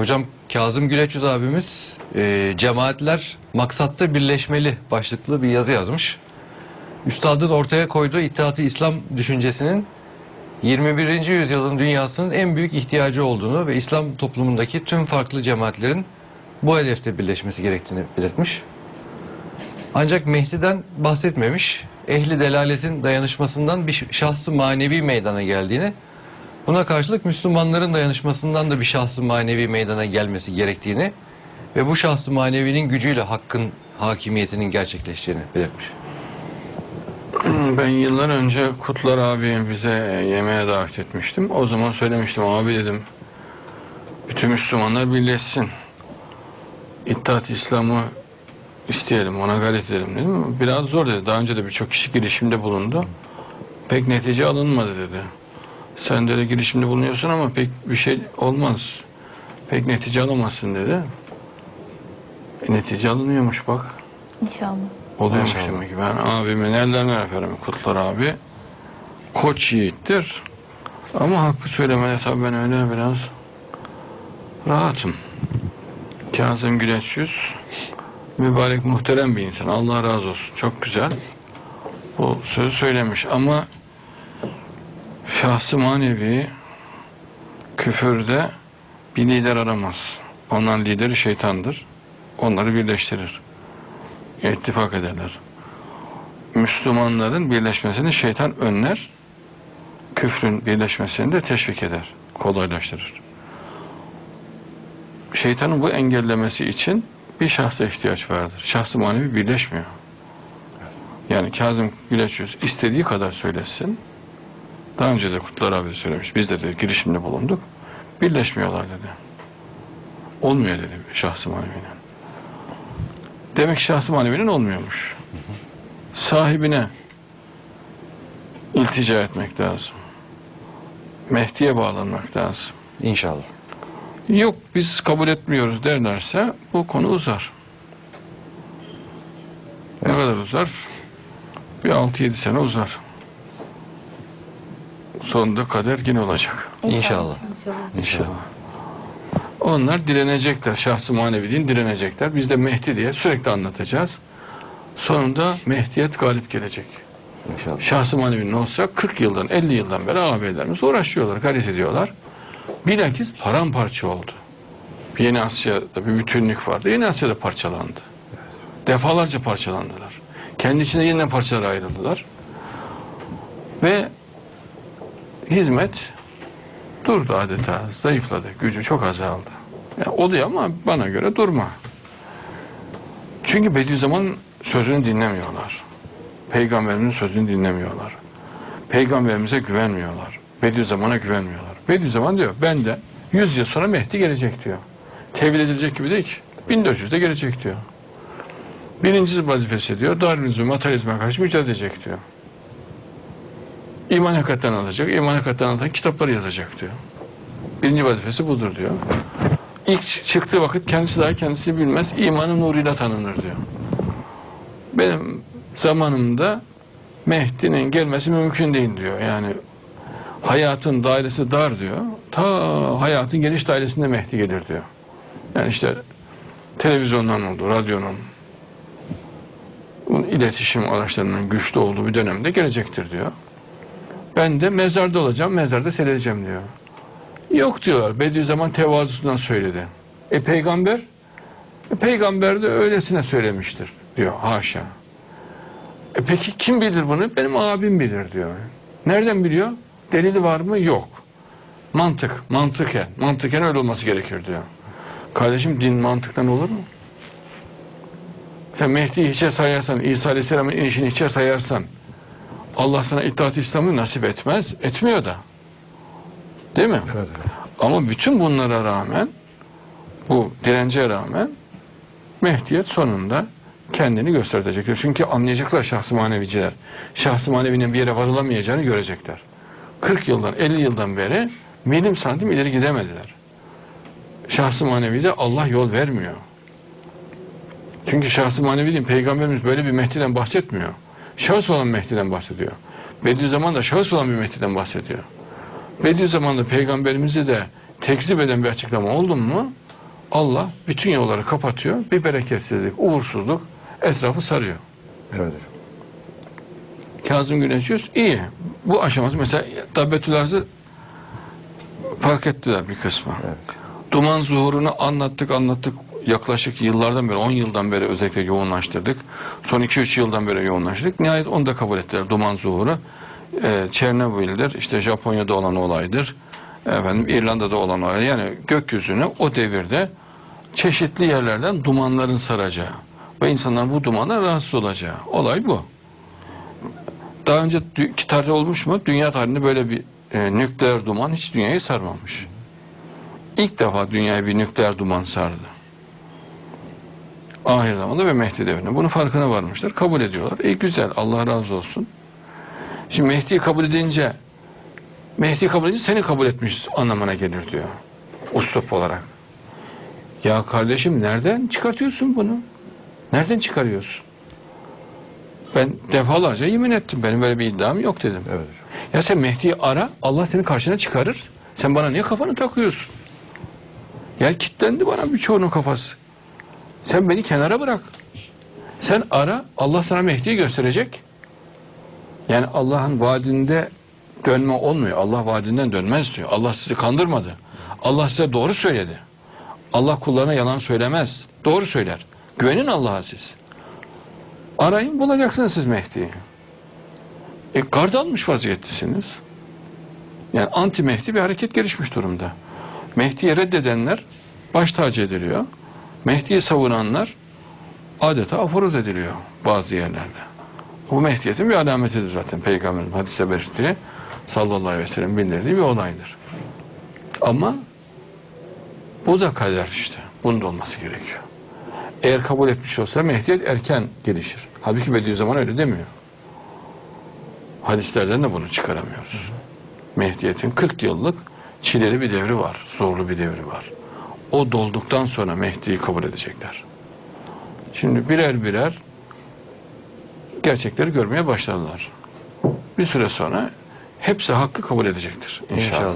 Hocam Kazım Güleçüz abimiz e, cemaatler maksatta birleşmeli başlıklı bir yazı yazmış. Üstadın ortaya koyduğu İttihat-ı İslam düşüncesinin 21. yüzyılın dünyasının en büyük ihtiyacı olduğunu ve İslam toplumundaki tüm farklı cemaatlerin bu hedefte birleşmesi gerektiğini belirtmiş. Ancak Mehdi'den bahsetmemiş. Ehli delaletin dayanışmasından bir şahsı manevi meydana geldiğini, buna karşılık Müslümanların dayanışmasından da bir şahsı manevi meydana gelmesi gerektiğini ve bu şahsı manevinin gücüyle hakkın hakimiyetinin gerçekleşeceğini belirtmiş. Ben yıllar önce Kutlar abi bize yemeğe davet etmiştim. O zaman söylemiştim abi dedim. Bütün Müslümanlar birleşsin. İttihat İslam'ı isteyelim, ona gayret edelim dedim. Biraz zor dedi. Daha önce de birçok kişi girişimde bulundu. Pek netice alınmadı dedi. Sen de girişimde bulunuyorsun ama pek bir şey olmaz. Pek netice alamazsın dedi. E, netice alınıyormuş bak. İnşallah. Oluyormuş Maşallah. demek ki. Ben abimin ellerinden öperim Kutlar abi. Koç yiğittir. Ama hakkı söylemede tabii ben öyle biraz rahatım. Kazım Güleç yüz. Mübarek muhterem bir insan. Allah razı olsun. Çok güzel. Bu sözü söylemiş ama şahsı manevi küfürde bir lider aramaz. Onların lideri şeytandır. Onları birleştirir ittifak ederler. Müslümanların birleşmesini şeytan önler, küfrün birleşmesini de teşvik eder, kolaylaştırır. Şeytanın bu engellemesi için bir şahsa ihtiyaç vardır. Şahsı manevi birleşmiyor. Yani Kazım Güleçyüz istediği kadar söylesin. Daha önce de Kutlar abi söylemiş. Biz de, de girişimde bulunduk. Birleşmiyorlar dedi. Olmuyor dedi şahsı manevinin. Demek şahsı manevinin olmuyormuş. Sahibine iltica etmek lazım. Mehdi'ye bağlanmak lazım. İnşallah. Yok biz kabul etmiyoruz derlerse bu konu uzar. Ne kadar uzar? Bir 6-7 sene uzar. Sonunda kader yine olacak. İnşallah. İnşallah. Onlar direnecekler. Şahsı maneviliğin direnecekler. Biz de Mehdi diye sürekli anlatacağız. Sonunda Mehdiyet galip gelecek. İnşallah. Şahsı manevinin olsa 40 yıldan 50 yıldan beri ağabeylerimiz uğraşıyorlar, gayret ediyorlar. Bilakis paramparça oldu. Yeni Asya'da bir bütünlük vardı. Yeni Asya'da parçalandı. Defalarca parçalandılar. Kendi içinde yeniden parçalara ayrıldılar. Ve hizmet durdu adeta. Zayıfladı. Gücü çok azaldı. Ya oluyor ama bana göre durma. Çünkü Bediüzzaman sözünü dinlemiyorlar. Peygamberinin sözünü dinlemiyorlar. Peygamberimize güvenmiyorlar. Bediüzzaman'a güvenmiyorlar. Bediüzzaman diyor ben de 100 yıl sonra Mehdi gelecek diyor. Tevil edilecek gibi değil ki. 1400'de gelecek diyor. Birinci vazifesi diyor Darwinizme, materyalizme karşı mücadele edecek diyor. İman hakikaten anlatacak. İman hakikaten anlatan kitapları yazacak diyor. Birinci vazifesi budur diyor. İlk çıktığı vakit kendisi dahi kendisini bilmez. imanın nuruyla tanınır diyor. Benim zamanımda Mehdi'nin gelmesi mümkün değil diyor. Yani hayatın dairesi dar diyor. Ta hayatın geniş dairesinde Mehdi gelir diyor. Yani işte televizyondan oldu, radyonun, iletişim araçlarının güçlü olduğu bir dönemde gelecektir diyor. Ben de mezarda olacağım, mezarda seyredeceğim diyor. Yok diyorlar. Bediüzzaman tevazusundan söyledi. E peygamber? E, peygamber de öylesine söylemiştir diyor. Haşa. E peki kim bilir bunu? Benim abim bilir diyor. Nereden biliyor? Delili var mı? Yok. Mantık, mantıken. Mantıken öyle olması gerekir diyor. Kardeşim din mantıktan olur mu? Sen Mehdi'yi hiçe sayarsan, İsa Aleyhisselam'ın inişini hiçe sayarsan, Allah sana itaat İslam'ı nasip etmez. Etmiyor da. Değil mi? Evet. Ama bütün bunlara rağmen, bu dirence rağmen Mehdiyet sonunda kendini gösterecektir. Çünkü anlayacaklar şahsı maneviciler. Şahsı manevinin bir yere varılamayacağını görecekler. 40 yıldan 50 yıldan beri milim santim ileri gidemediler. Şahsı manevide Allah yol vermiyor. Çünkü şahsı manevi değil, Peygamberimiz böyle bir Mehdi'den bahsetmiyor. Şahıs olan Mehdi'den bahsediyor. Bediüzzaman da şahıs olan bir Mehdi'den bahsediyor. Bediüzzaman'da Peygamberimizi de tekzip eden bir açıklama oldu mu Allah bütün yolları kapatıyor. Bir bereketsizlik, uğursuzluk etrafı sarıyor. Evet hocam. Kazım Güneş Yüz iyi. Bu aşaması mesela Dabbetül Arz'ı fark ettiler bir kısmı. Evet. Duman zuhurunu anlattık anlattık. Yaklaşık yıllardan beri, 10 yıldan beri özellikle yoğunlaştırdık. Son 2-3 yıldan beri yoğunlaştırdık. Nihayet onu da kabul ettiler duman zuhuru. Ee, Çernobil'dir, işte Japonya'da olan olaydır. Efendim İrlanda'da olan olay. Yani gökyüzünü o devirde çeşitli yerlerden dumanların saracağı ve insanların bu dumandan rahatsız olacağı. Olay bu. Daha önce tarihte olmuş mu? Dünya tarihinde böyle bir e, nükleer duman hiç dünyayı sarmamış. İlk defa dünyayı bir nükleer duman sardı. Ahir zamanda ve Mehdi devrinde. Bunun farkına varmışlar. Kabul ediyorlar. İyi güzel. Allah razı olsun. Şimdi Mehdi'yi kabul edince Mehdi'yi kabul edince seni kabul etmiş anlamına gelir diyor. Uslup olarak. Ya kardeşim nereden çıkartıyorsun bunu? Nereden çıkarıyorsun? Ben defalarca yemin ettim. Benim böyle bir iddiam yok dedim. Evet. Ya sen Mehdi'yi ara, Allah seni karşına çıkarır. Sen bana niye kafanı takıyorsun? Yer kilitlendi bana birçoğunun kafası. Sen beni kenara bırak. Sen ara, Allah sana Mehdi'yi gösterecek. Yani Allah'ın vaadinde dönme olmuyor. Allah vaadinden dönmez diyor. Allah sizi kandırmadı. Allah size doğru söyledi. Allah kullarına yalan söylemez. Doğru söyler. Güvenin Allah'a siz. Arayın bulacaksınız siz Mehdi'yi. E, gard almış vaziyettesiniz. Yani anti Mehdi bir hareket gelişmiş durumda. Mehdi'yi reddedenler baş tacı ediliyor. Mehdi'yi savunanlar adeta aforoz ediliyor bazı yerlerde. Bu Mehdiyetin bir alametidir zaten Peygamberin hadise belirttiği sallallahu aleyhi ve sellem bildirdiği bir olaydır. Ama bu da kader işte. Bunun da olması gerekiyor. Eğer kabul etmiş olsa Mehdiyet erken gelişir. Halbuki Bediüzzaman öyle demiyor. Hadislerden de bunu çıkaramıyoruz. Mehdiyet'in 40 yıllık çileli bir devri var. Zorlu bir devri var. O dolduktan sonra Mehdi'yi kabul edecekler. Şimdi birer birer gerçekleri görmeye başladılar. Bir süre sonra hepsi hakkı kabul edecektir inşallah. İnşallah.